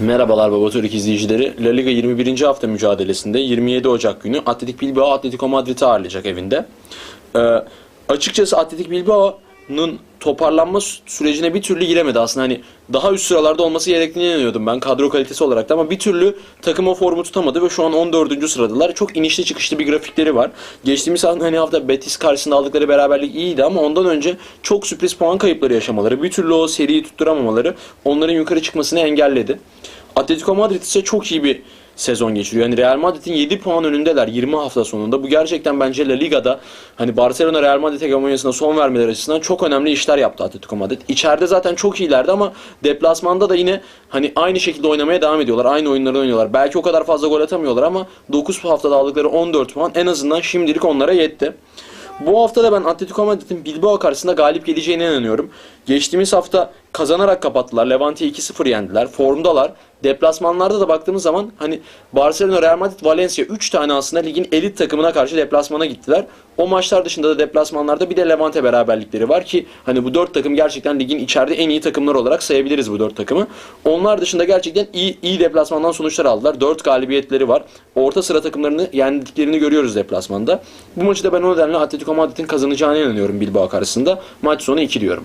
Merhabalar Baba Türk izleyicileri. La Liga 21. hafta mücadelesinde 27 Ocak günü Atletik Bilbao Atletico Madrid'i ağırlayacak evinde. Ee, açıkçası Atletik Bilbao'nun toparlanma sü- sürecine bir türlü giremedi aslında. Hani daha üst sıralarda olması gerektiğini inanıyordum ben kadro kalitesi olarak da ama bir türlü takım o formu tutamadı ve şu an 14. sıradalar. Çok inişli çıkışlı bir grafikleri var. Geçtiğimiz hani hafta Betis karşısında aldıkları beraberlik iyiydi ama ondan önce çok sürpriz puan kayıpları yaşamaları, bir türlü o seriyi tutturamamaları onların yukarı çıkmasını engelledi. Atletico Madrid ise çok iyi bir sezon geçiriyor. Yani Real Madrid'in 7 puan önündeler 20 hafta sonunda. Bu gerçekten bence La Liga'da hani Barcelona Real Madrid hegemonyasına son vermeleri açısından çok önemli işler yaptı Atletico Madrid. İçeride zaten çok iyilerdi ama deplasmanda da yine hani aynı şekilde oynamaya devam ediyorlar. Aynı oyunları oynuyorlar. Belki o kadar fazla gol atamıyorlar ama 9 haftada aldıkları 14 puan en azından şimdilik onlara yetti. Bu hafta da ben Atletico Madrid'in Bilbao karşısında galip geleceğine inanıyorum. Geçtiğimiz hafta kazanarak kapattılar. Levante'yi 2-0 yendiler. Formdalar. Deplasmanlarda da baktığımız zaman hani Barcelona, Real Madrid, Valencia 3 tane aslında ligin elit takımına karşı deplasmana gittiler. O maçlar dışında da deplasmanlarda bir de Levante beraberlikleri var ki hani bu 4 takım gerçekten ligin içeride en iyi takımlar olarak sayabiliriz bu 4 takımı. Onlar dışında gerçekten iyi iyi deplasmandan sonuçlar aldılar. 4 galibiyetleri var. Orta sıra takımlarını yendiklerini görüyoruz deplasmanda. Bu maçı da ben o nedenle Atletico Madrid'in kazanacağına inanıyorum Bilbao karşısında. Maç sonu 2 diyorum.